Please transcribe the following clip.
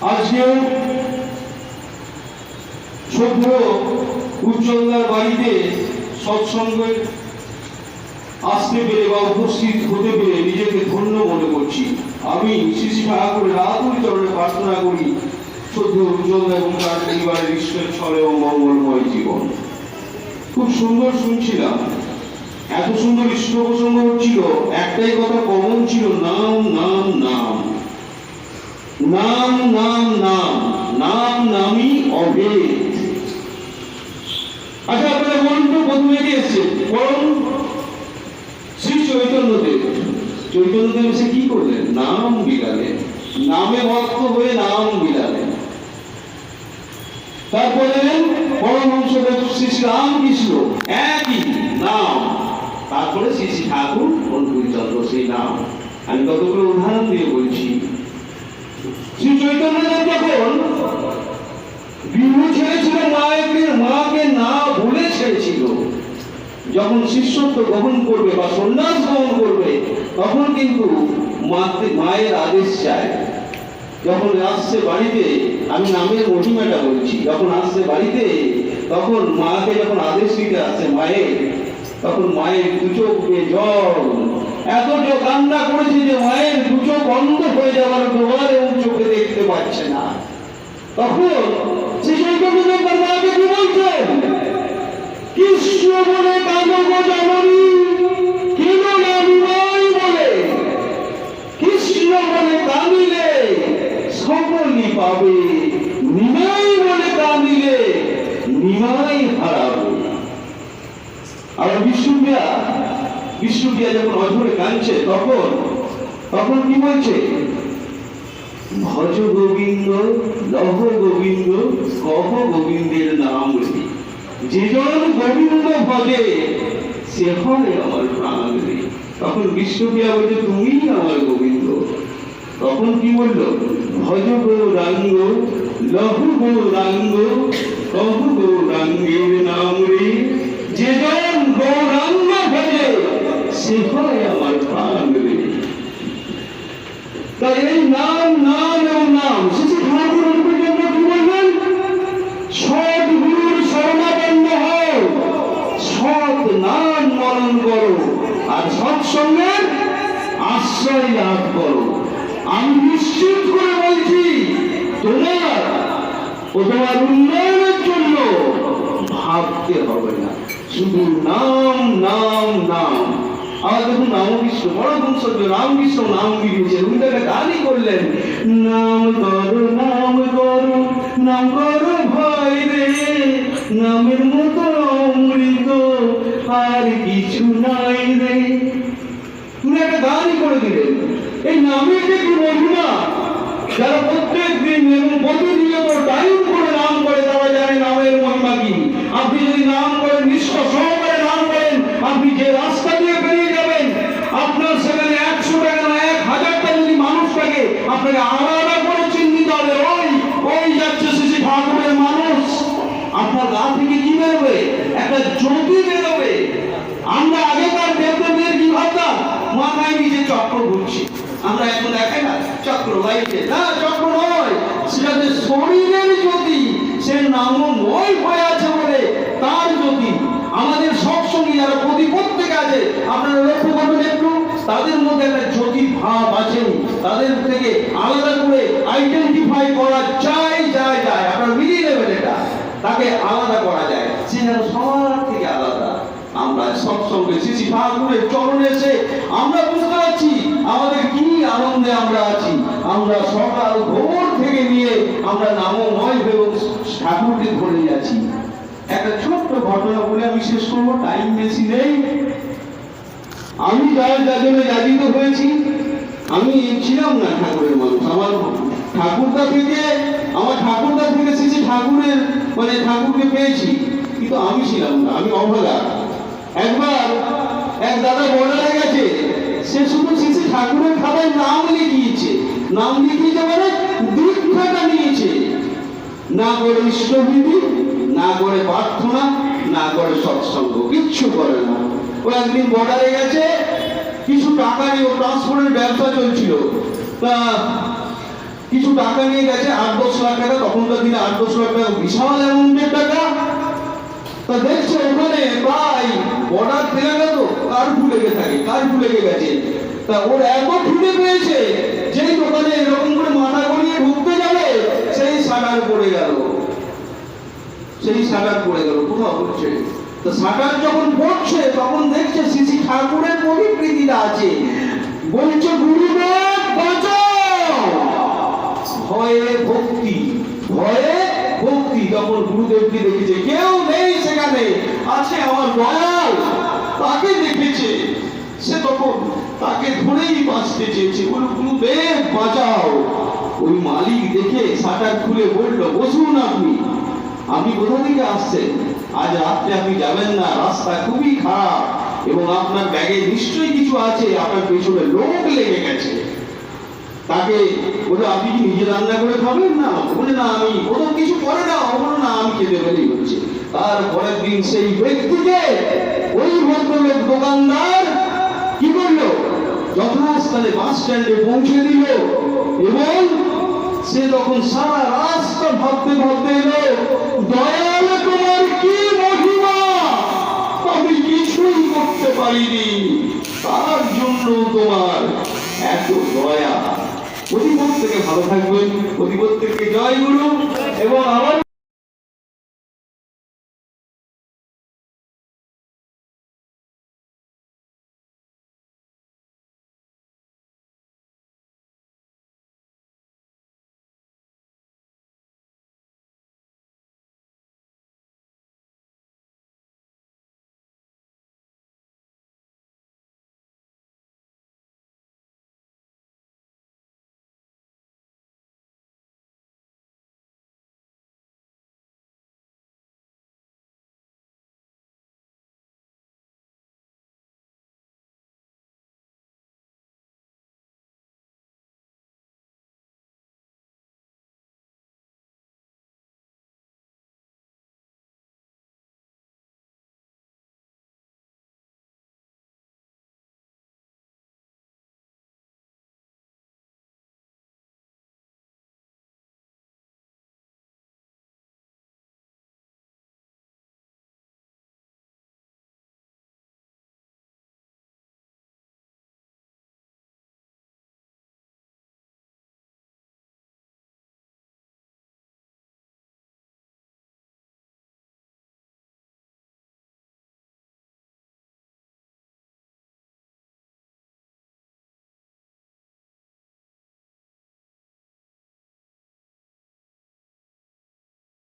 আজকেও সভ্য উজ্জ্বলদার বাড়িতে সৎসঙ্গে আসতে পেরে বা উপস্থিত হতে পেরে নিজেকে ধন্য মনে করছি। আমি শ্রী ঠাকুরের রাতুরি চরণে প্রার্থনা করি সদ্য উজ্জ্বলদা এবং তার পরিবারের ঈশ্বরের ছল এবং মঙ্গলময় জীবন। খুব সুন্দর শুনছিলাম। এত সুন্দর ইষ্ট প্রসঙ্গ হচ্ছিল একটাই কথা কমন ছিল, নাম নাম নাম। নাম নাম নাম নাম, নামই অভেদ আচ্ছা আপনারা বলুন তো প্রথমে কি এসছে? বরং শ্রী চৈতন্যদেব। চৈতন্যদেব এসে কি করলেন? নাম বিলালেন। নামে ভক্ত হয়ে নাম বিলালেন। তারপরে পরমহংসদেব শ্রী শ্রী রামকৃষ্ণ একই নাম। তারপরে শ্রী শ্রী ঠাকুর অনুকূলচন্দ্র সেই নাম। আমি কতগুলো উদাহরণ দিয়ে বলছি। শ্রী চৈতন্যদেব যখন বিহু ছেড়েছিল মায়েকে মাকে না ভুলে ছেড়েছিল, যখন শিষ্যত্ব গ্রহণ করবে বা সন্ন্যাস গ্রহণ করবে, তখন কিন্তু মায়ের আদেশ চায়। যখন আসছে বাড়িতে, আমি নামের মহিমাটা বলছি, যখন আসছে বাড়িতে, তখন মাকে যখন আদেশ দিতে আসছে মায়ের, তখন মায়ের দু চোখ দিয়ে জল এত যে কান্না করেছে যে মায়ের দু চোখ বন্ধ হয়ে যাওয়ার দোয়ার এবং চোখে দেখতে পাচ্ছে না। তখন শ্রী চৈতন্যদেব তার মাকে কি বলছেন কৃষ্ণ বলে কানব জননী পাবে। নিমাই বলে কাঁদিলে নিমাই হারাবে। আর বিষ্ণুপ্রিয়া বিষ্ণুপ্রিয়া যখন অঝরে কাঁদছে, তখন তখন কি বলছে? ভজ গোবিন্দ লহ গোবিন্দ কহ গোবিন্দের নাম যেজন গোবিন্দ ভজে, সে হয় আমার প্রাণ তখন বিষ্ণুপ্রিয়া বলছে, তুমি আমার গোবিন্দ। তখন কি বলল? ভজ গৌরাঙ্গ লহু গৌরাঙ্গ কহ গৌরাঙ্গের নাম রে। যেজন গৌরাঙ্গ সে হয় আমার প্রাণ তাই এই নাম নাম এবং নাম শিশু ঠাকুর অনুকূলচন্দ্র কি বলবেন সৎ গুরুর শরণাপন্ন হও, সৎ নাম করো, আর সৎসঙ্গের আশ্রয় লাভ করো। আমি নিশ্চিত করে বলছি, তোমার ও তোমার উন্নয়নের জন্য ভাবতে হবে না। শুধু নাম নাম নাম। আমার দেখুন রামকৃষ্ণ বড় গুণ রামকৃষ্ণ নাম গিরিয়েছে রবীন্দ্রনাথ গানই করলেন নাম নাম শরীরের জ্যোতি, সে হয়ে আছে বলে তার জ্যোতি। আমাদের যারা আছে, আপনারা লক্ষ্য করবেন একটু, তাদের মধ্যে একটা ভাব তাদের থেকে আলাদা করে আইডেন্টিফাই করা যায় যায় যায়। আপনারা মিলিয়ে নেবেন এটা। তাকে আলাদা করা যায়। সে যেন সবার থেকে আলাদা। আমরা সৎসঙ্গে শ্রী ঠাকুরের চরণে এসে আমরা বুঝতে পারছি, আমাদের কি আনন্দে আমরা আছি। আমরা সকাল ভোর থেকে নিয়ে আমরা নামময় এবং ঠাকুরকে ধরে আছি। একটা ছোট্ট ঘটনা বলে আমি শেষ করব টাইম বেশি নেই। আমি যার যাজনে যাজিত হয়েছি। আমি ছিলাম না ঠাকুরের মানুষ। আমার ঠাকুরদা থেকে, আমার ঠাকুরদা থেকে শ্রী ঠাকুরের মানে ঠাকুরকে পেয়েছি, কিন্তু আমি ছিলাম না, আমি অভাগা একবার এক দাদা বর্ডারে গেছে, সে শুধু শ্রী ঠাকুরের খাবার নাম লিখিয়েছে। নাম লিখিয়েছে মানে দীক্ষাটা নিয়েছে। না করে ইষ্টবিধি না করে প্রার্থনা, না করে সৎসঙ্গ, কিচ্ছু করে না। ও একদিন বর্ডারে গেছে, কিছু টাকা নিয়ে ট্রান্সপোর্টের ব্যবসা চলছিল। তা কিছু টাকা নিয়ে গেছে, আট দশ লাখ টাকা, তখনকার দিনে আট দশ লাখ টাকা, বিশাল অ্যামাউন্টের টাকা। তা দেখছে ওখানে প্রায় বর্ডার ফেলে গেল কার্ফু লেগে থাকে কার্ফু লেগে গেছে? তা ওর এত খিদে পেয়েছে যেই দোকানে এরকম করে মাথা গড়িয়ে ঢুকতে যাবে সেই সাগার পড়ে গেল। সেই সাগার পড়ে গেল, কোথাও পড়ছে? তো সাগার যখন পড়ছে, তখন দেখছে শ্রী ঠাকুরের পবিত্রীতিটা আছে। বলছে গুরুদেব বাঁচাও ভয়ে ভক্তি ভয়ে ভক্তি যখন গুরুদেবকে দেখেছে, কেউ নেই সেখানে, আছে আমার দয়াল। তাকে দেখেছে। সে তখন তাকে ধরেই বাঁচতে চেয়েছে। বল গুরুদেব বাঁচাও। ওই মালিক দেখে শাটার খুলে বলল, বসুন আপনি। আপনি কোথা থেকে আসছেন? আজ রাত্রে আপনি যাবেন না। রাস্তা খুবই খারাপ এবং আপনার ব্যাগে নিশ্চয়ই কিছু আছে। আপনার পেছনে লোক লেগে গেছে। তাকে বলে আপনি কি নিজে রান্না করে খাবেন না? বলে, না, আমি ওদের কিছু করে না। ও না, আমি খেতে পেলেই হচ্ছে। তার পরের দিন সেই ব্যক্তিকে ওই ভদ্রলোক দোকানদার যথাস্থানে বাস স্ট্যান্ডে পৌঁছে দিল এবং সে তখন সারা রাস্তা ভাবতে ভাবতে এলো, দয়াল তোমার কি মহিমা? আমি কিছুই করতে পারিনি। তার জন্য তোমার এত দয়া। প্রতিপদ থেকে ভালো থাকবেন। প্রতিপদ থেকে জয় গুরু। এবং আবার